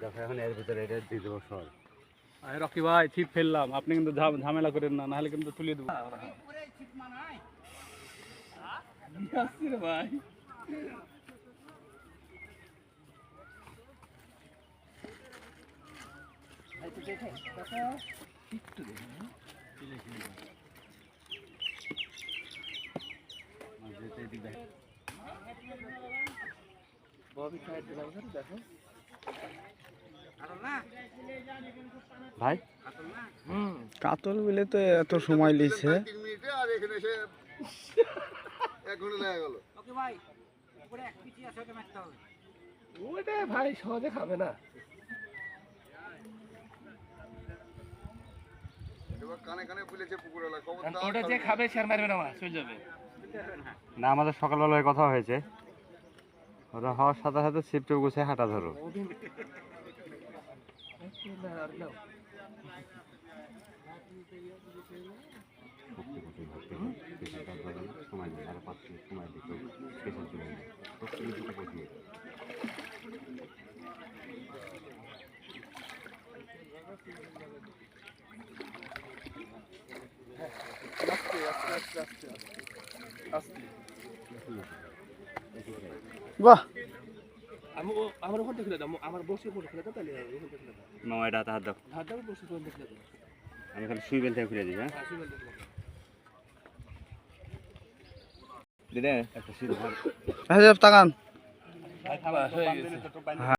দেখো এখন এর ভিতরে এটা দিয়ে দেবো সর। রকি ভাই ছিপ ফেললাম। আপনি কিন্তু ঝাম- ঝামেলা করেন না নাহলে কিন্তু তুলে দেবো। ভাই? কাতল মিলে তো এত সময় লিছে। ভাই সহজে খাবে না। আমাদের সকালবেলায় কথা হয়েছে। ওটা হওয়ার সাথে সাথে সিপটে গুছে হাঁটা ধরো। সময় দিই আরও পাঁচ মিনিট সময় দিই স্পেশাল চলে যাবে প্রত্যেকে দুটো আমি আমার ওখানটা খুলে আমার বসে ফটো খুলে দাও, তাহলে ওখানটা খুলে মামা এটা হাতে দাও। আমি খালি সুই বেল থেকে খুলে দিই হ্যাঁ? দিদি দেখো দিদে একটা সুই হয়ে গেছে।